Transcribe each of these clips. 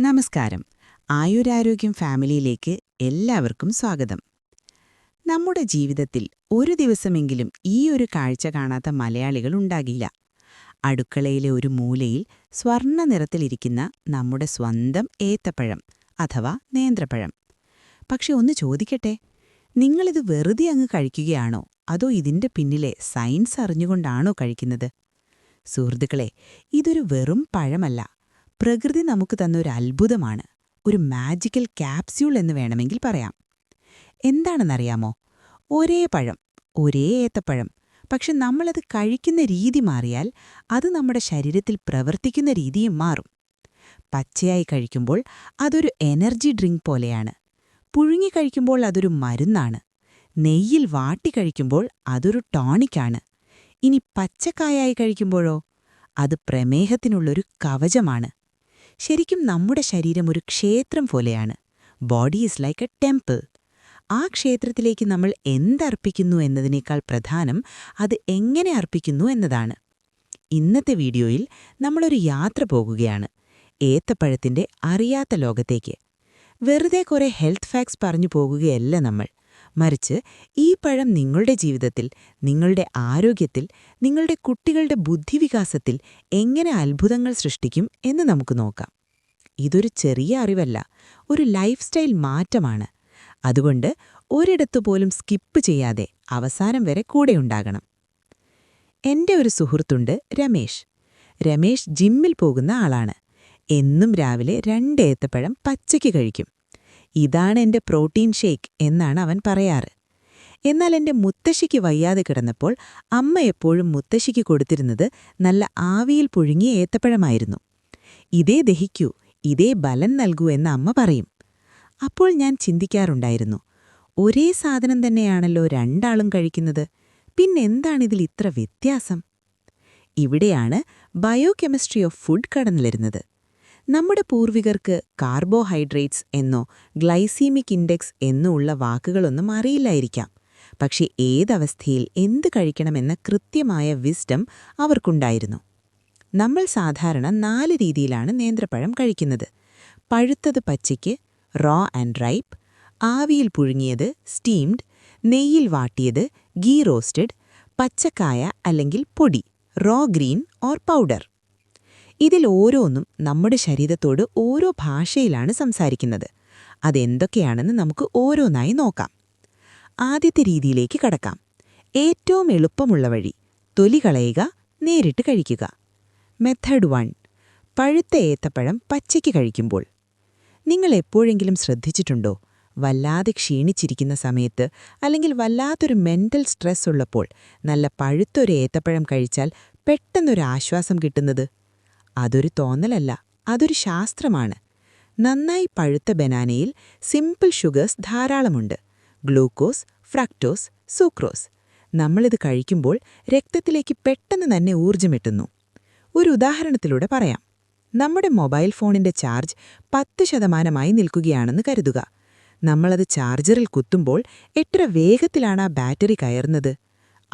നമസ്കാരം. ആയുരാരോഗ്യം ഫാമിലിയിലേക്ക് എല്ലാവർക്കും സ്വാഗതം. നമ്മുടെ ജീവിതത്തിൽ ഒരു ദിവസമെങ്കിലും ഈ ഒരു കാഴ്ച കാണാത്ത മലയാളികൾ ഉണ്ടാകില്ല. അടുക്കളയിലെ ഒരു മൂലയിൽ സ്വർണ നിറത്തിലിരിക്കുന്ന നമ്മുടെ സ്വന്തം ഏത്തപ്പഴം അഥവാ നേന്ത്രപ്പഴം. പക്ഷെ ഒന്ന് ചോദിക്കട്ടെ നിങ്ങളിത് വെറുതെ അങ്ങ് കഴിക്കുകയാണോ? അതോ ഇതിന്റെ പിന്നിലെ സയൻസ് അറിഞ്ഞുകൊണ്ടാണോ കഴിക്കുന്നത്? സുഹൃത്തുക്കളെ ഇതൊരു വെറും പഴമല്ല. പ്രകൃതി നമുക്ക് തന്ന ഒരു അത്ഭുതമാണ്. ഒരു മാജിക്കൽ ക്യാപ്സ്യൂൾ എന്ന് വേണമെങ്കിൽ പറയാം. എന്താണെന്നറിയാമോ? ഒരേ പഴം ഒരേ ഏത്തപ്പഴം. പക്ഷെ നമ്മളത് കഴിക്കുന്ന രീതി മാറിയാൽ അത് നമ്മുടെ ശരീരത്തിൽ പ്രവർത്തിക്കുന്ന രീതിയും മാറും. പച്ചയായി കഴിക്കുമ്പോൾ അതൊരു എനർജി ഡ്രിങ്ക് പോലെയാണ്. പുഴുങ്ങി കഴിക്കുമ്പോൾ അതൊരു മരുന്നാണ്. നെയ്യിൽ വാട്ടി കഴിക്കുമ്പോൾ അതൊരു ടോണിക്കാണ് ഇനി പച്ചക്കായായി കഴിക്കുമ്പോഴോ? അത് പ്രമേഹത്തിനുള്ളൊരു കവചമാണ്. ശരിക്കും നമ്മുടെ ശരീരം ഒരു ക്ഷേത്രം പോലെയാണ്. Body is like a temple ആ ക്ഷേത്രത്തിലേക്ക് നമ്മൾ എന്തർപ്പിക്കുന്നു എന്നതിനേക്കാൾ പ്രധാനം അത് എങ്ങനെ അർപ്പിക്കുന്നു എന്നതാണ്. ഇന്നത്തെ വീഡിയോയിൽ നമ്മളൊരു യാത്ര പോകുകയാണ്. ഏത്തപ്പഴത്തിന്റെ അറിയാത്ത ലോകത്തേക്ക്. വെറുതെ കുറെ ഹെൽത്ത് ഫാക്ട്സ് പറഞ്ഞു പോകുകയല്ല നമ്മൾ. മറിച്ച് ഈ പഴം നിങ്ങളുടെ ജീവിതത്തിൽ നിങ്ങളുടെ ആരോഗ്യത്തിൽ നിങ്ങളുടെ കുട്ടികളുടെ ബുദ്ധിവികാസത്തിൽ എങ്ങനെ അത്ഭുതങ്ങൾ സൃഷ്ടിക്കും എന്ന് നമുക്ക് നോക്കാം. ഇതൊരു ചെറിയ അറിവല്ല ഒരു ലൈഫ് സ്റ്റൈൽ മാറ്റമാണ്. അതുകൊണ്ട് ഒരിടത്തു പോലും സ്കിപ്പ് ചെയ്യാതെ അവസാനം വരെ കൂടെയുണ്ടാകണം എന്റെ ഒരു സുഹൃത്തുണ്ട് രമേശ്. രമേശ് ജിമ്മിൽ പോകുന്ന ആളാണ്. എന്നും രാവിലെ രണ്ട് ഏത്തപ്പഴം പച്ചയ്ക്ക് കഴിക്കും. ഇതാണ് എന്റെ പ്രോട്ടീൻ ഷേക്ക് എന്നാണ് അവൻ പറയാറ്. എന്നാൽ എന്റെ മുത്തശ്ശിക്ക് വയ്യാതെ കിടന്നപ്പോൾ അമ്മ എപ്പോഴും മുത്തശ്ശിക്ക് കൊടുത്തിരുന്നത് നല്ല ആവിയിൽ പുഴുങ്ങിയ ഏത്തപ്പഴമായിരുന്നു. ഇതേ ദഹിക്കൂ ഇതേ ബലം നൽകൂ എന്ന് അമ്മ പറയും. അപ്പോൾ ഞാൻ ചിന്തിക്കാറുണ്ടായിരുന്നു ഒരേ സാധനം തന്നെയാണല്ലോ രണ്ടാളും കഴിക്കുന്നത് പിന്നെന്താണിതിൽ ഇത്ര വ്യത്യാസം? ഇവിടെയാണ് ബയോകെമിസ്ട്രി ഓഫ് ഫുഡ് കടന്നുവരുന്നത്. നമ്മുടെ പൂർവികർക്ക് കാർബോഹൈഡ്രേറ്റ്സ് എന്നോ ഗ്ലൈസീമിക് ഇൻഡെക്സ് എന്നോ ഉള്ള വാക്കുകളൊന്നും അറിയില്ലായിരിക്കാം. പക്ഷെ ഏതവസ്ഥയിൽ എന്ത് കഴിക്കണമെന്ന കൃത്യമായ വിസ്ഡം അവർക്കുണ്ടായിരുന്നു. നമ്മൾ സാധാരണ നാല് രീതിയിലാണ് നേന്ത്രപ്പഴം കഴിക്കുന്നത്. പഴുത്തത് പച്ചയ്ക്ക് റോ ആൻഡ് റൈപ്പ് ആവിയിൽ പുഴുങ്ങിയത് സ്റ്റീംഡ് നെയ്യിൽ വാട്ടിയത് ഗീ റോസ്റ്റഡ് പച്ചക്കായ അല്ലെങ്കിൽ പൊടി റോ ഗ്രീൻ ഓർ പൗഡർ ഇതിൽ ഓരോന്നും നമ്മുടെ ശരീരത്തോട് ഓരോ ഭാഷയിലാണ് സംസാരിക്കുന്നത്. അതെന്തൊക്കെയാണെന്ന് നമുക്ക് ഓരോന്നായി നോക്കാം. ആദ്യത്തെ രീതിയിലേക്ക് കടക്കാം. ഏറ്റവും എളുപ്പമുള്ള വഴി തൊലി കളയുക നേരിട്ട് കഴിക്കുക. മെത്തേഡ് വൺ പഴുത്ത ഏത്തപ്പഴം പച്ചയ്ക്ക് കഴിക്കുമ്പോൾ. നിങ്ങൾ എപ്പോഴെങ്കിലും ശ്രദ്ധിച്ചിട്ടുണ്ടോ? വല്ലാതെ ക്ഷീണിച്ചിരിക്കുന്ന സമയത്ത് അല്ലെങ്കിൽ വല്ലാത്തൊരു മെന്റൽ സ്ട്രെസ് ഉള്ളപ്പോൾ നല്ല പഴുത്തൊരു ഏത്തപ്പഴം കഴിച്ചാൽ പെട്ടെന്നൊരു ആശ്വാസം കിട്ടുന്നത്? അതൊരു തോന്നലല്ല അതൊരു ശാസ്ത്രമാണ്. നന്നായി പഴുത്ത ബനാനയിൽ സിമ്പിൾ ഷുഗേഴ്സ് ധാരാളമുണ്ട്. Glucose fructose sucrose. നമ്മളിത് കഴിക്കുമ്പോൾ രക്തത്തിലേക്ക് പെട്ടെന്ന് തന്നെ ഊർജമെത്തുന്നു ഒരു ഉദാഹരണത്തിലൂടെ പറയാം. നമ്മുടെ മൊബൈൽ ഫോണിന്റെ ചാർജ് പത്ത് ശതമാനമായി നിൽക്കുകയാണെന്ന് കരുതുക. നമ്മളത് ചാർജറിൽ കുത്തുമ്പോൾ എത്ര വേഗത്തിലാണ് ആ ബാറ്ററി കയറുന്നത്?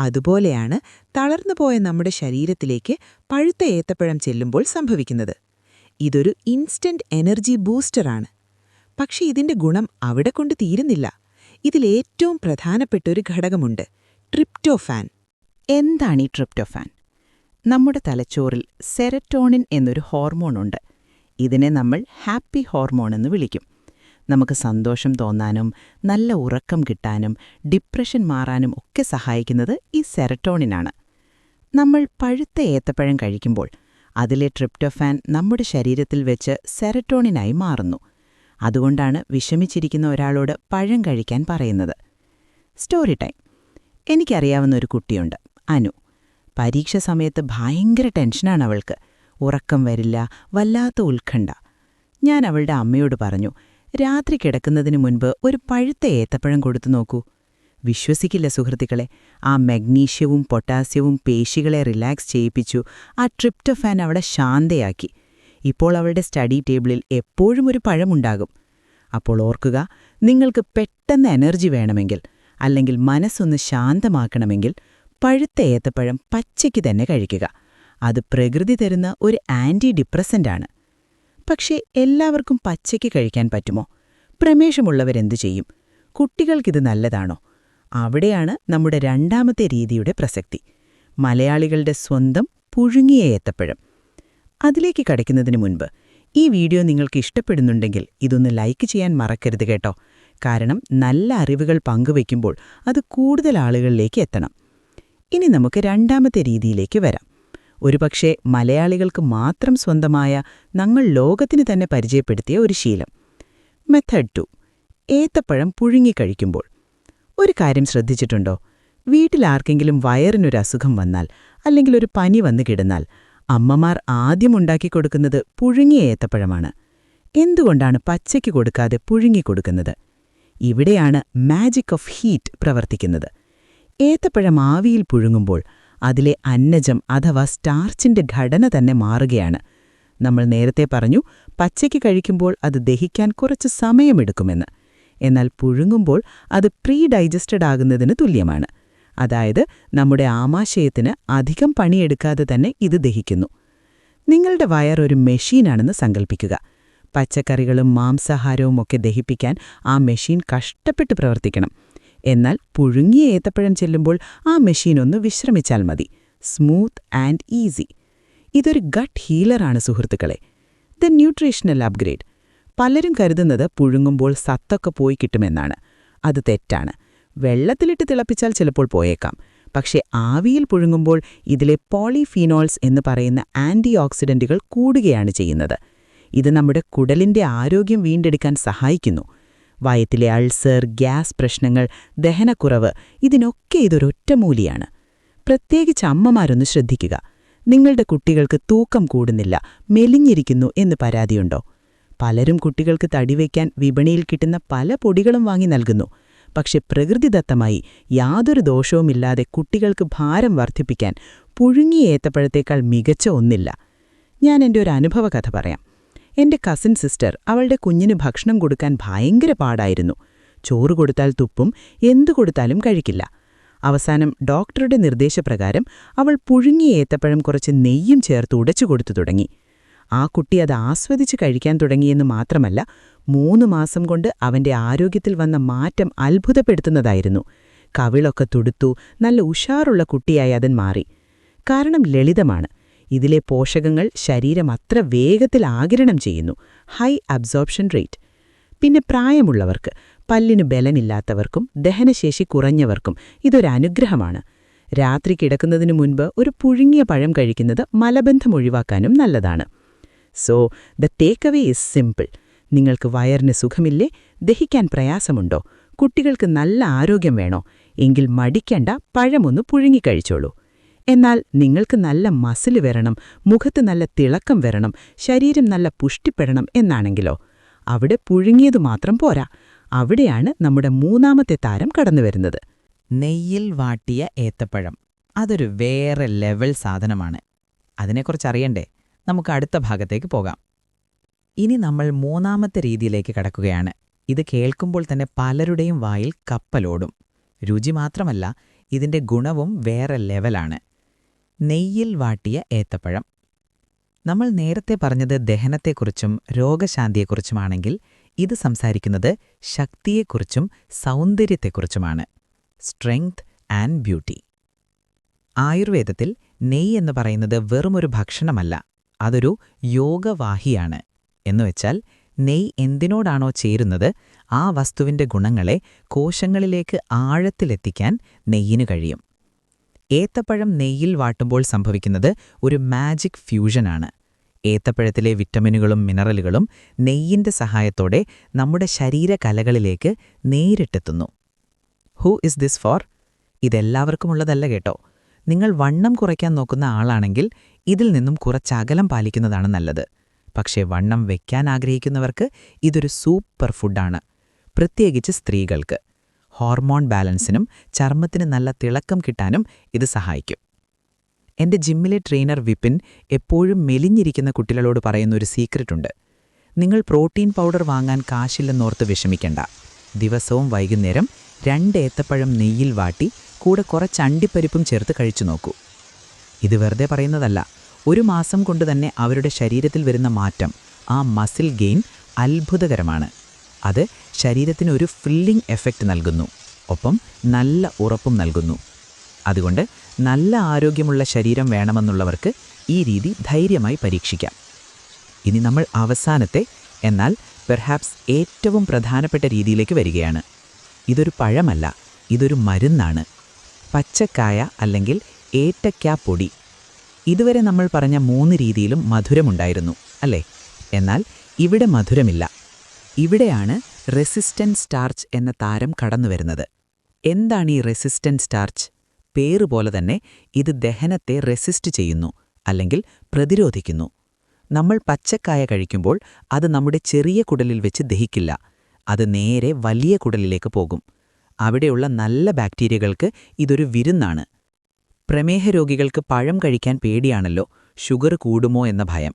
അതുപോലെയാണ് തളർന്നുപോയ നമ്മുടെ ശരീരത്തിലേക്ക് പഴുത്ത ഏത്തപ്പഴം ചെല്ലുമ്പോൾ സംഭവിക്കുന്നത്. ഇതൊരു ഇൻസ്റ്റന്റ് എനർജി ബൂസ്റ്ററാണ്. പക്ഷേ ഇതിന്റെ ഗുണം അവിടെ കൊണ്ട് തീരുന്നില്ല. ഇതിലേറ്റവും പ്രധാനപ്പെട്ട ഒരു ഘടകമുണ്ട് ട്രിപ്റ്റോഫാൻ. എന്താണ് ഈ ട്രിപ്റ്റോഫാൻ? നമ്മുടെ തലച്ചോറിൽ സെററ്റോണിൻ എന്നൊരു ഹോർമോണുണ്ട്. ഇതിനെ നമ്മൾ ഹാപ്പി ഹോർമോൺ എന്ന് വിളിക്കും. നമുക്ക് സന്തോഷം തോന്നാനും നല്ല ഉറക്കം കിട്ടാനും ഡിപ്രഷൻ മാറാനും ഒക്കെ സഹായിക്കുന്നത് ഈ സെറട്ടോണിനാണ് നമ്മൾ പഴുത്ത ഏത്തപ്പഴം കഴിക്കുമ്പോൾ അതിലെ ട്രിപ്റ്റോഫാൻ നമ്മുടെ ശരീരത്തിൽ വെച്ച് സെറട്ടോണിനായി മാറുന്നു. അതുകൊണ്ടാണ് വിഷമിച്ചിരിക്കുന്ന ഒരാളോട് പഴം കഴിക്കാൻ പറയുന്നത്. സ്റ്റോറി ടൈം എനിക്കറിയാവുന്ന ഒരു കുട്ടിയുണ്ട് അനു. പരീക്ഷ സമയത്ത് ഭയങ്കര ടെൻഷനാണ് അവൾക്ക്. ഉറക്കം വരില്ല വല്ലാത്ത ഉത്കണ്ഠ. ഞാൻ അവളുടെ അമ്മയോട് പറഞ്ഞു രാത്രി കിടക്കുന്നതിന് മുൻപ് ഒരു പഴുത്ത ഏത്തപ്പഴം കൊടുത്തു നോക്കൂ. വിശ്വസിക്കില്ല സുഹൃത്തുക്കളെ ആ മഗ്നീഷ്യവും പൊട്ടാസ്യവും പേശികളെ റിലാക്സ് ചെയ്യിപ്പിച്ചു. ആ ട്രിപ്റ്റോഫാൻ അവളെ ശാന്തയാക്കി. ഇപ്പോൾ അവളുടെ സ്റ്റഡി ടേബിളിൽ എപ്പോഴും ഒരു പഴമുണ്ടാകും. അപ്പോൾ ഓർക്കുക നിങ്ങൾക്ക് പെട്ടെന്ന് എനർജി വേണമെങ്കിൽ അല്ലെങ്കിൽ മനസ്സൊന്ന് ശാന്തമാക്കണമെങ്കിൽ പഴുത്ത ഏത്തപ്പഴം പച്ചയ്ക്ക് തന്നെ കഴിക്കുക. അത് പ്രകൃതി തരുന്ന ഒരു ആന്റി ഡിപ്രസന്റാണ് പക്ഷേ എല്ലാവർക്കും പച്ചയ്ക്ക് കഴിക്കാൻ പറ്റുമോ? പ്രമേഷമുള്ളവരെന്തു ചെയ്യും? കുട്ടികൾക്കിത് നല്ലതാണോ? അവിടെയാണ് നമ്മുടെ രണ്ടാമത്തെ രീതിയുടെ പ്രസക്തി. മലയാളികളുടെ സ്വന്തം പുഴുങ്ങിയ ഏത്തപ്പഴം. അതിലേക്ക് കടയ്ക്കുന്നതിന് മുൻപ് ഈ വീഡിയോ നിങ്ങൾക്ക് ഇഷ്ടപ്പെടുന്നുണ്ടെങ്കിൽ ഇതൊന്ന് ലൈക്ക് ചെയ്യാൻ മറക്കരുത് കേട്ടോ. കാരണം നല്ല അറിവുകൾ പങ്കുവയ്ക്കുമ്പോൾ അത് കൂടുതൽ ആളുകളിലേക്ക് എത്തണം. ഇനി നമുക്ക് രണ്ടാമത്തെ രീതിയിലേക്ക് വരാം. ഒരുപക്ഷെ മലയാളികൾക്ക് മാത്രം സ്വന്തമായ ഞങ്ങൾ ലോകത്തിന് തന്നെ പരിചയപ്പെടുത്തിയ ഒരു ശീലം. മെത്തഡ് ടു ഏത്തപ്പഴം പുഴുങ്ങിക്കഴിക്കുമ്പോൾ ഒരു കാര്യം ശ്രദ്ധിച്ചിട്ടുണ്ടോ? വീട്ടിലാർക്കെങ്കിലും വയറിനൊരു അസുഖം വന്നാൽ അല്ലെങ്കിൽ ഒരു പനി വന്നു കിടന്നാൽ അമ്മമാർ ആദ്യം ഉണ്ടാക്കി കൊടുക്കുന്നത് പുഴുങ്ങിയ ഏത്തപ്പഴമാണ്. എന്തുകൊണ്ടാണ് പച്ചയ്ക്ക് കൊടുക്കാതെ പുഴുങ്ങിക്കൊടുക്കുന്നത് ഇവിടെയാണ് മാജിക് ഓഫ് ഹീറ്റ് പ്രവർത്തിക്കുന്നത്. ഏത്തപ്പഴം ആവിയിൽ പുഴുങ്ങുമ്പോൾ അതിലെ അന്നജം അഥവാ സ്റ്റാർച്ചിന്റെ ഘടന തന്നെ മാറുകയാണ്. നമ്മൾ നേരത്തെ പറഞ്ഞു പച്ചയ്ക്ക് കഴിക്കുമ്പോൾ അത് ദഹിക്കാൻ കുറച്ച് സമയമെടുക്കുമെന്ന്. എന്നാൽ പുഴുങ്ങുമ്പോൾ അത് പ്രീ ഡൈജസ്റ്റഡ് ആകുന്നതിന് തുല്യമാണ്. അതായത് നമ്മുടെ ആമാശയത്തിന് അധികം പണിയെടുക്കാതെ തന്നെ ഇത് ദഹിക്കുന്നു. നിങ്ങളുടെ വയർ ഒരു മെഷീനാണെന്ന് സങ്കൽപ്പിക്കുക. പച്ചക്കറികളും മാംസാഹാരവും ഒക്കെ ദഹിപ്പിക്കാൻ ആ മെഷീൻ കഷ്ടപ്പെട്ട് പ്രവർത്തിക്കണം. എന്നാൽ പുഴുങ്ങിയ ഏത്തപ്പഴം ചെല്ലുമ്പോൾ ആ മെഷീൻ ഒന്ന് വിശ്രമിച്ചാൽ മതി. Smooth and easy. ഇതൊരു ഗട്ട് ഹീലറാണ് സുഹൃത്തുക്കളെ. The nutritional upgrade. പലരും കരുതുന്നത് പുഴുങ്ങുമ്പോൾ സത്തൊക്കെ പോയി കിട്ടുമെന്നാണ്. അത് തെറ്റാണ്. വെള്ളത്തിലിട്ട് തിളപ്പിച്ചാൽ ചിലപ്പോൾ പോയേക്കാം. പക്ഷേ ആവിയിൽ പുഴുങ്ങുമ്പോൾ ഇതിലെ പോളിഫീനോൾസ് എന്ന് പറയുന്ന ആന്റി ഓക്സിഡന്റുകൾ കൂടുകയാണ് ചെയ്യുന്നത്. ഇത് നമ്മുടെ കുടലിന്റെ ആരോഗ്യം വീണ്ടെടുക്കാൻ സഹായിക്കുന്നു. വയറ്റിലെ അൾസർ ഗ്യാസ് പ്രശ്നങ്ങൾ ദഹനക്കുറവ് ഇതിനൊക്കെ ഇതൊരൊറ്റമൂലിയാണ് പ്രത്യേകിച്ച് അമ്മമാരൊന്ന് ശ്രദ്ധിക്കുക. നിങ്ങളുടെ കുട്ടികൾക്ക് തൂക്കം കൂടുന്നില്ല മെലിഞ്ഞിരിക്കുന്നു എന്ന് പരാതിയുണ്ടോ? പലരും കുട്ടികൾക്ക് തടിവയ്ക്കാൻ വിപണിയിൽ കിട്ടുന്ന പല പൊടികളും വാങ്ങി നൽകുന്നു. പക്ഷെ പ്രകൃതിദത്തമായി യാതൊരു ദോഷവുമില്ലാതെ കുട്ടികൾക്ക് ഭാരം വർദ്ധിപ്പിക്കാൻ പുഴുങ്ങിയ ഏത്തപ്പഴത്തേക്കാൾ മികച്ച ഒന്നില്ല. ഞാൻ എന്റെ ഒരു അനുഭവ കഥ പറയാം. എന്റെ കസിൻ സിസ്റ്റർ അവളുടെ കുഞ്ഞിന് ഭക്ഷണം കൊടുക്കാൻ ഭയങ്കര പാടായിരുന്നു. ചോറ് കൊടുത്താൽ തുപ്പും എന്തു കൊടുത്താലും കഴിക്കില്ല. അവസാനം ഡോക്ടറുടെ നിർദ്ദേശപ്രകാരം അവൾ പുഴുങ്ങിയ ഏത്തപ്പഴം കുറച്ച് നെയ്യും ചേർത്ത് ഉടച്ചു കൊടുത്തു തുടങ്ങി. ആ കുട്ടി അത് ആസ്വദിച്ച് കഴിക്കാൻ തുടങ്ങിയെന്ന് മാത്രമല്ല മൂന്ന് മാസം കൊണ്ട് അവന്റെ ആരോഗ്യത്തിൽ വന്ന മാറ്റം അത്ഭുതപ്പെടുത്തുന്നതായിരുന്നു. കവിളൊക്കെ തുടുത്തു നല്ല ഉഷാറുള്ള കുട്ടിയായി അതൻ മാറി. കാരണം ലളിതമാണ്. ഇതിലെ പോഷകങ്ങൾ ശരീരം അത്ര വേഗത്തിൽ ആകിരണം ചെയ്യുന്നു. ഹൈ അബ്സോർപ്ഷൻ റേറ്റ് പിന്നെ പ്രായമുള്ളവർക്ക് പല്ലിനു ബലമില്ലാത്തവർക്കും ദഹനശേഷി കുറഞ്ഞവർക്കും ഇതൊരനുഗ്രഹമാണ് രാത്രി കിടക്കുന്നതിനു മുൻപ് ഒരു പുഴുങ്ങിയ പഴം കഴിക്കുന്നത് മലബന്ധം ഒഴിവാക്കാനും നല്ലതാണ്. So the take away is simple നിങ്ങൾക്ക് വയറിന് സുഖമില്ലേ? ദഹിക്കാൻ പ്രയാസമുണ്ടോ? കുട്ടികൾക്ക് നല്ല ആരോഗ്യം വേണോ? എങ്കിൽ മടിക്കേണ്ട പഴമൊന്ന് പുഴുങ്ങിക്കഴിച്ചോളൂ എന്നാൽ നിങ്ങൾക്ക് നല്ല മസിൽ വരണം മുഖത്ത് നല്ല തിളക്കം വരണം ശരീരം നല്ല പുഷ്ടിപ്പെടണം എന്നാണെങ്കിലോ? അവിടെ പുഴുങ്ങിയത് മാത്രം പോരാ. അവിടെയാണ് നമ്മുടെ മൂന്നാമത്തെ താരം കടന്നുവരുന്നത്. നെയ്യിൽ വാട്ടിയ ഏത്തപ്പഴം. അതൊരു വേറെ ലെവൽ സാധനമാണ്. അതിനെക്കുറിച്ച് അറിയണ്ടേ? നമുക്ക് അടുത്ത ഭാഗത്തേക്ക് പോകാം. ഇനി നമ്മൾ മൂന്നാമത്തെ രീതിയിലേക്ക് കടക്കുകയാണ്. ഇത് കേൾക്കുമ്പോൾ തന്നെ പലരുടെയും വായിൽ കപ്പലോടും. രുചി മാത്രമല്ല ഇതിന്റെ ഗുണവും വേറെ ലെവലാണ്. നെയ്യിൽ വാട്ടിയ ഏത്തപ്പഴം. നമ്മൾ നേരത്തെ പറഞ്ഞത് ദഹനത്തെക്കുറിച്ചും രോഗശാന്തിയെക്കുറിച്ചുമാണെങ്കിൽ ഇത് സംസാരിക്കുന്നത് ശക്തിയെക്കുറിച്ചും സൗന്ദര്യത്തെക്കുറിച്ചുമാണ്. Strength and beauty. ആയുർവേദത്തിൽ നെയ് എന്ന് പറയുന്നത് വെറുമൊരു ഭക്ഷണമല്ല അതൊരു യോഗവാഹിയാണ്. എന്നുവെച്ചാൽ നെയ് എന്തിനോടാണോ ചേരുന്നത് ആ വസ്തുവിന്റെ ഗുണങ്ങളെ കോശങ്ങളിലേക്ക് ആഴത്തിലെത്തിക്കാൻ നെയ്യിന് കഴിയും. ഏത്തപ്പഴം നെയ്യിൽ വാട്ടുമ്പോൾ സംഭവിക്കുന്നത് ഒരു മാജിക് ഫ്യൂഷനാണ് ഏത്തപ്പഴത്തിലെ വിറ്റമിനുകളും മിനറലുകളും നെയ്യിന്റെ സഹായത്തോടെ നമ്മുടെ ശരീരകലകളിലേക്ക് നേരിട്ടെത്തുന്നു. ഹൂ ഇസ് ദിസ് ഫോർ ഇതെല്ലാവർക്കുമുള്ളതല്ല കേട്ടോ. നിങ്ങൾ വണ്ണം കുറയ്ക്കാൻ നോക്കുന്ന ആളാണെങ്കിൽ ഇതിൽ നിന്നും കുറച്ചകലം പാലിക്കുന്നതാണ് നല്ലത്. പക്ഷേ വണ്ണം വെക്കാൻ ആഗ്രഹിക്കുന്നവർക്ക് ഇതൊരു സൂപ്പർ ഫുഡാണ് പ്രത്യേകിച്ച് സ്ത്രീകൾക്ക്. ഹോർമോൺ ബാലൻസിനും ചർമ്മത്തിന് നല്ല തിളക്കം കിട്ടാനും ഇത് സഹായിക്കും. എന്റെ ജിമ്മിലെ ട്രെയിനർ വിപിൻ എപ്പോഴും മെലിഞ്ഞിരിക്കുന്ന കുട്ടികളോട് പറയുന്ന ഒരു സീക്രട്ടുണ്ട്. നിങ്ങൾ പ്രോട്ടീൻ പൗഡർ വാങ്ങാൻ കാശില്ലെന്നോർത്ത് വിഷമിക്കണ്ട. ദിവസവും വൈകുന്നേരം രണ്ട് ഏത്തപ്പഴം നെയ്യിൽ വാട്ടി കൂടെ കുറച്ച് അണ്ടിപ്പരിപ്പും ചേർത്ത് കഴിച്ചു നോക്കൂ. ഇത് വെറുതെ പറയുന്നതല്ല ഒരു മാസം കൊണ്ട് തന്നെ അവരുടെ ശരീരത്തിൽ വരുന്ന മാറ്റം ആ മസിൽ ഗെയിൻ അത്ഭുതകരമാണ്. അത് ശരീരത്തിന് ഒരു ഫില്ലിംഗ് എഫക്റ്റ് നൽകുന്നു. ഒപ്പം നല്ല ഉറപ്പും നൽകുന്നു. അതുകൊണ്ട് നല്ല ആരോഗ്യമുള്ള ശരീരം വേണമെന്നുള്ളവർക്ക് ഈ രീതി ധൈര്യമായി പരീക്ഷിക്കാം. ഇനി നമ്മൾ അവസാനത്തെ എന്നാൽ പെർഹാപ്സ് ഏറ്റവും പ്രധാനപ്പെട്ട രീതിയിലേക്ക് വരികയാണ്. ഇതൊരു പഴമല്ല ഇതൊരു മരുന്നാണ്. പച്ചക്കായ അല്ലെങ്കിൽ ഏറ്റക്കാ പൊടി. ഇതുവരെ നമ്മൾ പറഞ്ഞ മൂന്ന് രീതിയിലും മധുരമുണ്ടായിരുന്നു അല്ലേ? എന്നാൽ ഇവിടെ മധുരമില്ല. ഇവിടെയാണ് റെസിസ്റ്റൻസ് സ്റ്റാർച്ച് എന്ന താരം കടന്നുവരുന്നത്. എന്താണ് ഈ റെസിസ്റ്റൻസ് സ്റ്റാർച്ച് പേര് പോലെ തന്നെ ഇത് ദഹനത്തെ റെസിസ്റ്റ് ചെയ്യുന്നു അല്ലെങ്കിൽ പ്രതിരോധിക്കുന്നു. നമ്മൾ പച്ചക്കായ കഴിക്കുമ്പോൾ അത് നമ്മുടെ ചെറിയ കുടലിൽ വെച്ച് ദഹിക്കില്ല അത് നേരെ വലിയ കുടലിലേക്ക് പോകും. അവിടെയുള്ള നല്ല ബാക്ടീരിയകൾക്ക് ഇതൊരു വിരുന്നാണ്. പ്രമേഹ രോഗികൾക്ക് പഴം കഴിക്കാൻ പേടിയാണല്ലോ ഷുഗർ കൂടുമോ എന്ന ഭയം.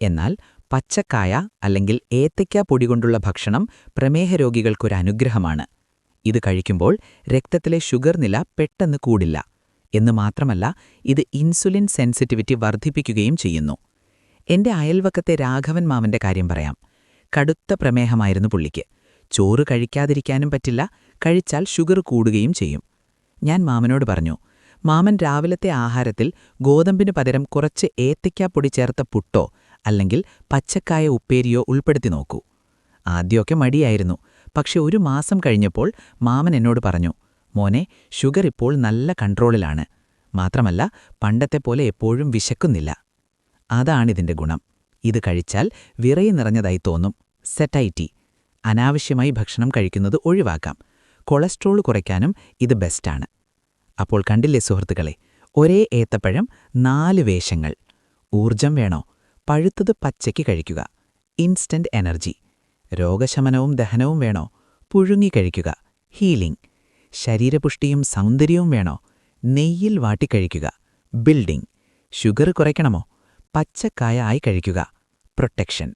എന്നാൽ പച്ചക്കായ അല്ലെങ്കിൽ ഏത്തയ്ക്ക പൊടി കൊണ്ടുള്ള ഭക്ഷണം പ്രമേഹ രോഗികൾക്കൊരു അനുഗ്രഹമാണ് ഇത് കഴിക്കുമ്പോൾ രക്തത്തിലെ ഷുഗർ നില പെട്ടെന്ന് കൂടില്ല. എന്ന് മാത്രമല്ല ഇത് ഇൻസുലിൻ സെൻസിറ്റിവിറ്റി വർദ്ധിപ്പിക്കുകയും ചെയ്യുന്നു. എന്റെ അയൽവക്കത്തെ രാഘവൻ മാമന്റെ കാര്യം പറയാം. കടുത്ത പ്രമേഹമായിരുന്നു പുള്ളിക്ക്. ചോറ് കഴിക്കാതിരിക്കാനും പറ്റില്ല കഴിച്ചാൽ ഷുഗർ കൂടുകയും ചെയ്യും. ഞാൻ മാമനോട് പറഞ്ഞു മാമൻ രാവിലത്തെ ആഹാരത്തിൽ ഗോതമ്പിനു പകരം കുറച്ച് ഏത്തയ്ക്കാപ്പൊടി ചേർത്ത പുട്ടോ അല്ലെങ്കിൽ പച്ചക്കായ ഉപ്പേരിയോ ഉൾപ്പെടുത്തി നോക്കൂ. ആദ്യമൊക്കെ മടിയായിരുന്നു. പക്ഷെ ഒരു മാസം കഴിഞ്ഞപ്പോൾ മാമൻ എന്നോട് പറഞ്ഞു മോനെ ഷുഗർ ഇപ്പോൾ നല്ല കൺട്രോളിലാണ്. മാത്രമല്ല പണ്ടത്തെ പോലെ എപ്പോഴും വിശക്കുന്നില്ല. അതാണിതിന്റെ ഗുണം. ഇത് കഴിച്ചാൽ വിറയി നിറഞ്ഞതായി തോന്നും. സെറ്റൈറ്റി. അനാവശ്യമായി ഭക്ഷണം കഴിക്കുന്നത് ഒഴിവാക്കാം. കൊളസ്ട്രോൾ കുറയ്ക്കാനും ഇത് ബെസ്റ്റാണ്. അപ്പോൾ കണ്ടില്ലേ സുഹൃത്തുക്കളെ ഒരേ ഏത്തപ്പഴം നാല് വേഷങ്ങൾ. ഊർജം വേണോ? പഴുത്തത് പച്ചയ്ക്ക് കഴിക്കുക. Instant energy. രോഗശമനവും ദഹനവും വേണോ? പുഴുങ്ങി കഴിക്കുക. ഹീലിംഗ്. ശരീരപുഷ്ടിയും സൗന്ദര്യവും വേണോ? നെയ്യിൽ വാട്ടിക്കഴിക്കുക ബിൽഡിംഗ്. ഷുഗർ കുറയ്ക്കണമോ? പച്ചക്കായ ആയി കഴിക്കുക. പ്രൊട്ടക്ഷൻ.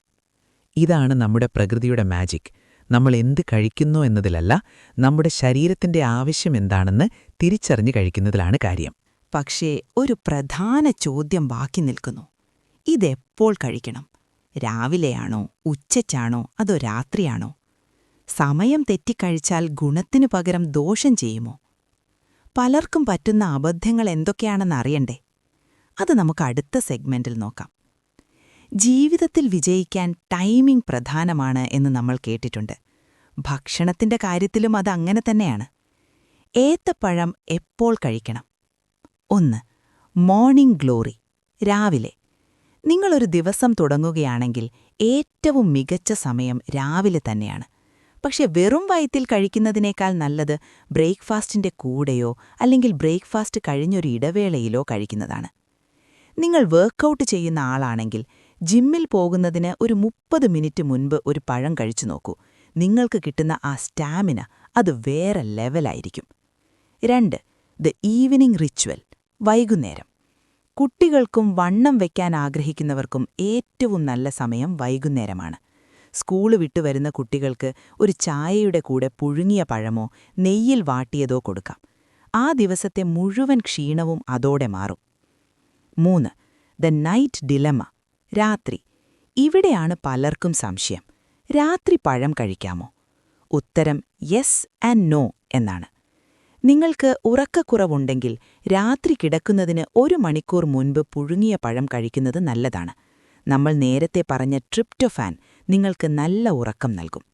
ഇതാണ് നമ്മുടെ പ്രകൃതിയുടെ മാജിക്. നമ്മൾ എന്ത് കഴിക്കുന്നു എന്നതിലല്ല നമ്മുടെ ശരീരത്തിന്റെ ആവശ്യം എന്താണെന്ന് തിരിച്ചറിഞ്ഞ് കഴിക്കുന്നതിലാണ് കാര്യം. പക്ഷേ ഒരു പ്രധാന ചോദ്യം ബാക്കി നിൽക്കുന്നു. ഇതെപ്പോൾ കഴിക്കണം? രാവിലെയാണോ ഉച്ചച്ചാണോ അതോ രാത്രിയാണോ? സമയം തെറ്റിക്കഴിച്ചാൽ ഗുണത്തിനു പകരം ദോഷം ചെയ്യുമോ? പലർക്കും പറ്റുന്ന അബദ്ധങ്ങൾ എന്തൊക്കെയാണെന്ന് അറിയണ്ടേ? അത് നമുക്ക് അടുത്ത സെഗ്മെന്റിൽ നോക്കാം. ജീവിതത്തിൽ വിജയിക്കാൻ ടൈമിംഗ് പ്രധാനമാണ് എന്ന് നമ്മൾ കേട്ടിട്ടുണ്ട്. ഭക്ഷണത്തിന്റെ കാര്യത്തിലും അത് അങ്ങനെ തന്നെയാണ്. ഏത്തപ്പഴം എപ്പോൾ കഴിക്കണം? ഒന്ന് മോർണിംഗ് ഗ്ലോറി രാവിലെ. നിങ്ങളൊരു ദിവസം തുടങ്ങുകയാണെങ്കിൽ ഏറ്റവും മികച്ച സമയം രാവിലെ തന്നെയാണ്. പക്ഷെ വെറും വയത്തിൽ കഴിക്കുന്നതിനേക്കാൾ നല്ലത് ബ്രേക്ക്ഫാസ്റ്റിന്റെ കൂടെയോ അല്ലെങ്കിൽ ബ്രേക്ക്ഫാസ്റ്റ് കഴിഞ്ഞൊരു ഇടവേളയിലോ കഴിക്കുന്നതാണ്. നിങ്ങൾ വർക്കൗട്ട് ചെയ്യുന്ന ആളാണെങ്കിൽ ജിമ്മിൽ പോകുന്നതിന് ഒരു മുപ്പത് മിനിറ്റ് മുൻപ് ഒരു പഴം കഴിച്ചു നോക്കൂ. നിങ്ങൾക്ക് കിട്ടുന്ന ആ സ്റ്റാമിന അത് വേറെ ലെവലായിരിക്കും രണ്ട് ദ ഈവനിംഗ് റിച്വൽ വൈകുന്നേരം. കുട്ടികൾക്കും വണ്ണം വയ്ക്കാൻ ആഗ്രഹിക്കുന്നവർക്കും ഏറ്റവും നല്ല സമയം വൈകുന്നേരമാണ്. സ്കൂൾ വിട്ടുവരുന്ന കുട്ടികൾക്ക് ഒരു ചായയുടെ കൂടെ പുഴുങ്ങിയ പഴമോ നെയ്യിൽ വാട്ടിയതോ കൊടുക്കാം. ആ ദിവസത്തെ മുഴുവൻ ക്ഷീണവും അതോടെ മാറും. മൂന്ന് ദ നൈറ്റ് ഡിലമ രാത്രി. ഇവിടെയാണ് പലർക്കും സംശയം. രാത്രി പഴം കഴിക്കാമോ? ഉത്തരം യെസ് ആൻഡ് നോ എന്നാണ്. നിങ്ങൾക്ക് ഉറക്കക്കുറവുണ്ടെങ്കിൽ രാത്രി കിടക്കുന്നതിന് ഒരു മണിക്കൂർ മുൻപ് പുഴുങ്ങിയ പഴം കഴിക്കുന്നത് നല്ലതാണ്. നമ്മൾ നേരത്തെ പറഞ്ഞ ട്രിപ്റ്റോഫാൻ നിങ്ങൾക്ക് നല്ല ഉറക്കം നൽകും.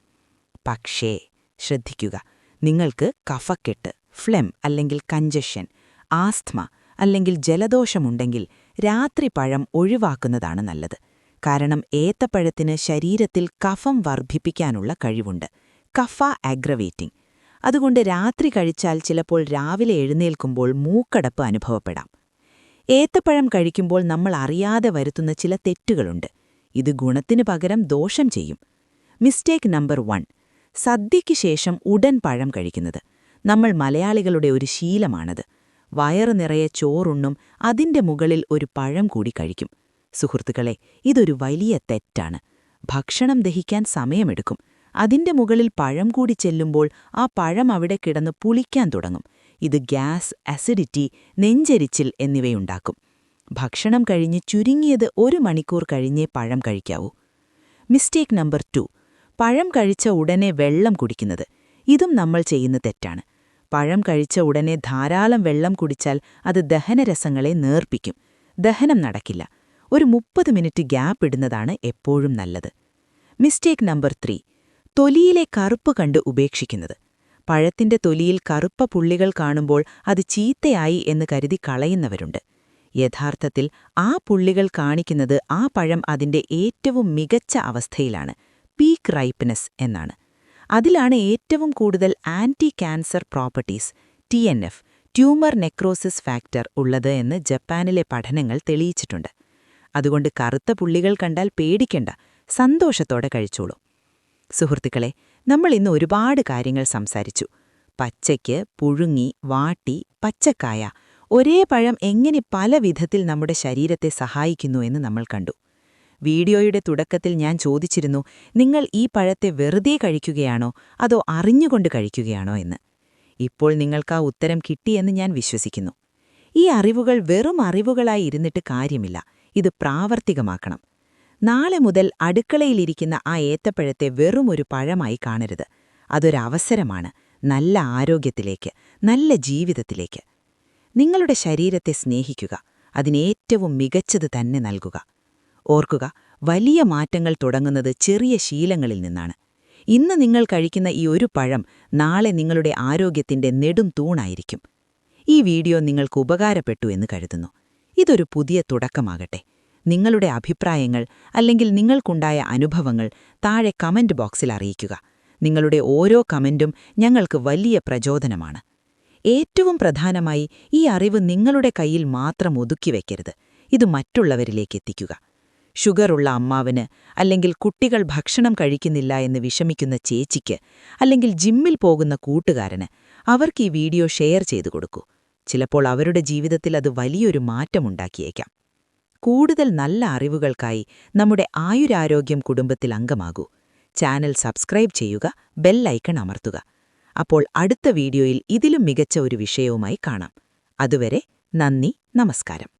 പക്ഷേ ശ്രദ്ധിക്കുക നിങ്ങൾക്ക് കഫക്കെട്ട് ഫ്ലെം അല്ലെങ്കിൽ കഞ്ചഷൻ ആസ്ത്മ അല്ലെങ്കിൽ ജലദോഷമുണ്ടെങ്കിൽ രാത്രി പഴം ഒഴിവാക്കുന്നതാണ് നല്ലത്. കാരണം ഏത്തപ്പഴത്തിന് ശരീരത്തിൽ കഫം വർദ്ധിപ്പിക്കാനുള്ള കഴിവുണ്ട്. കഫ ആഗ്രവേറ്റിംഗ് അതുകൊണ്ട് രാത്രി കഴിച്ചാൽ ചിലപ്പോൾ രാവിലെ എഴുന്നേൽക്കുമ്പോൾ മൂക്കടപ്പ് അനുഭവപ്പെടാം. ഏത്തപ്പഴം കഴിക്കുമ്പോൾ നമ്മൾ അറിയാതെ വരുത്തുന്ന ചില തെറ്റുകളുണ്ട്. ഇത് ഗുണത്തിനു പകരം ദോഷം ചെയ്യും. Mistake number one. സദ്യയ്ക്ക് ശേഷം ഉടൻ പഴം കഴിക്കുന്നത്. നമ്മൾ മലയാളികളുടെ ഒരു ശീലമാണത്. വയറു നിറയെ ചോറുണ്ണും അതിന്റെ മുകളിൽ ഒരു പഴം കൂടി കഴിക്കും. സുഹൃത്തുക്കളെ ഇതൊരു വലിയ തെറ്റാണ്. ഭക്ഷണം ദഹിക്കാൻ സമയമെടുക്കും. അതിന്റെ മുകളിൽ പഴം കൂടി ചെല്ലുമ്പോൾ ആ പഴം അവിടെ കിടന്ന് പുളിക്കാൻ തുടങ്ങും. ഇത് ഗ്യാസ് അസിഡിറ്റി നെഞ്ചരിച്ചിൽ എന്നിവയുണ്ടാക്കും. ഭക്ഷണം കഴിഞ്ഞ് ചുരുങ്ങിയത് ഒരു മണിക്കൂർ കഴിഞ്ഞേ പഴം കഴിക്കാവൂ. Mistake number two. പഴം കഴിച്ച ഉടനെ വെള്ളം കുടിക്കുന്നത്. ഇതും നമ്മൾ ചെയ്യുന്ന തെറ്റാണ്. പഴം കഴിച്ച ഉടനെ ധാരാളം വെള്ളം കുടിച്ചാൽ അത് ദഹനരസങ്ങളെ നേർപ്പിക്കും. ദഹനം നടക്കില്ല. ഒരു മുപ്പത് മിനിറ്റ് ഗ്യാപ്പ് ഇടുന്നതാണ് എപ്പോഴും നല്ലത്. Mistake number three. തൊലിയിലെ കറുപ്പ് കണ്ട് ഉപേക്ഷിക്കുന്നത്. പഴത്തിന്റെ തൊലിയിൽ കറുപ്പ പുള്ളികൾ കാണുമ്പോൾ അത് ചീത്തയായി എന്ന് കരുതി കളയുന്നവരുണ്ട്. യഥാർത്ഥത്തിൽ ആ പുള്ളികൾ കാണിക്കുന്നത് ആ പഴം അതിന്റെ ഏറ്റവും മികച്ച അവസ്ഥയിലാണ് പീക്ക് റൈപ്പ്നെസ് എന്നാണ്. അതിലാണ് ഏറ്റവും കൂടുതൽ anti cancer properties T N F tumour necrosis factor ഉള്ളത് എന്ന് ജപ്പാനിലെ പഠനങ്ങൾ തെളിയിച്ചിട്ടുണ്ട്. അതുകൊണ്ട് കറുത്ത പുള്ളികൾ കണ്ടാൽ പേടിക്കണ്ട സന്തോഷത്തോടെ കഴിച്ചോളൂ. സുഹൃത്തുക്കളെ നമ്മൾ ഇന്ന് ഒരുപാട് കാര്യങ്ങൾ സംസാരിച്ചു. പച്ചയ്ക്ക് പുഴുങ്ങി വാട്ടി പച്ചക്കായ ഒരേ പഴം എങ്ങനെ പല വിധത്തിൽ നമ്മുടെ ശരീരത്തെ സഹായിക്കുന്നു എന്ന് നമ്മൾ കണ്ടു. വീഡിയോയുടെ തുടക്കത്തിൽ ഞാൻ ചോദിച്ചിരുന്നു നിങ്ങൾ ഈ പഴത്തെ വെറുതെ കഴിക്കുകയാണോ? അതോ അറിഞ്ഞുകൊണ്ട് കഴിക്കുകയാണോ? എന്ന്. ഇപ്പോൾ നിങ്ങൾക്ക് ആ ഉത്തരം കിട്ടിയെന്ന് ഞാൻ വിശ്വസിക്കുന്നു. ഈ അറിവുകൾ വെറും അറിവുകളായി ഇരുന്നിട്ട് കാര്യമില്ല. ഇത് പ്രാവർത്തികമാക്കണം. നാളെ മുതൽ അടുക്കളയിലിരിക്കുന്ന ആ ഏത്തപ്പഴത്തെ വെറും ഒരു പഴമായി കാണരുത്. അതൊരവസരമാണ് നല്ല ആരോഗ്യത്തിലേക്ക് നല്ല ജീവിതത്തിലേക്ക്. നിങ്ങളുടെ ശരീരത്തെ സ്നേഹിക്കുക അതിനേറ്റവും മികച്ചത് തന്നെ നൽകുക. ഓർക്കുക വലിയ മാറ്റങ്ങൾ തുടങ്ങുന്നത് ചെറിയ ശീലങ്ങളിൽ നിന്നാണ്. ഇന്ന് നിങ്ങൾ കഴിക്കുന്ന ഈ ഒരു പഴം നാളെ നിങ്ങളുടെ ആരോഗ്യത്തിന്റെ നെടും തൂണായിരിക്കും. ഈ വീഡിയോ നിങ്ങൾക്ക് ഉപകാരപ്പെട്ടു എന്ന് കരുതുന്നു. ഇതൊരു പുതിയ തുടക്കമാകട്ടെ. നിങ്ങളുടെ അഭിപ്രായങ്ങൾ അല്ലെങ്കിൽ നിങ്ങൾക്കുണ്ടായ അനുഭവങ്ങൾ താഴെ കമന്റ് ബോക്സിൽ അറിയിക്കുക. നിങ്ങളുടെ ഓരോ കമന്റും ഞങ്ങൾക്ക് വലിയ പ്രചോദനമാണ്. ഏറ്റവും പ്രധാനമായി ഈ അറിവ് നിങ്ങളുടെ കയ്യിൽ മാത്രം ഒതുക്കി വയ്ക്കരുത് ഇത് മറ്റുള്ളവരിലേക്ക് എത്തിക്കുക. ഷുഗറുള്ള അമ്മാവന് അല്ലെങ്കിൽ കുട്ടികൾ ഭക്ഷണം കഴിക്കുന്നില്ല എന്ന് വിഷമിക്കുന്ന ചേച്ചിക്ക് അല്ലെങ്കിൽ ജിമ്മിൽ പോകുന്ന കൂട്ടുകാരന് അവർക്ക് ഈ വീഡിയോ ഷെയർ ചെയ്തു കൊടുക്കൂ. ചിലപ്പോൾ അവരുടെ ജീവിതത്തിൽ അത് വലിയൊരു മാറ്റമുണ്ടാക്കിയേക്കാം. കൂടുതൽ നല്ല അറിവുകൾക്കായി നമ്മുടെ ആയുരാരോഗ്യം കുടുംബത്തിൽ അംഗമാകൂ. ചാനൽ സബ്സ്ക്രൈബ് ചെയ്യുക ബെല്ലൈക്കൺ അമർത്തുക. അപ്പോൾ അടുത്ത വീഡിയോയിൽ ഇതിലും മികച്ച ഒരു വിഷയവുമായി കാണാം. അതുവരെ നന്ദി നമസ്കാരം.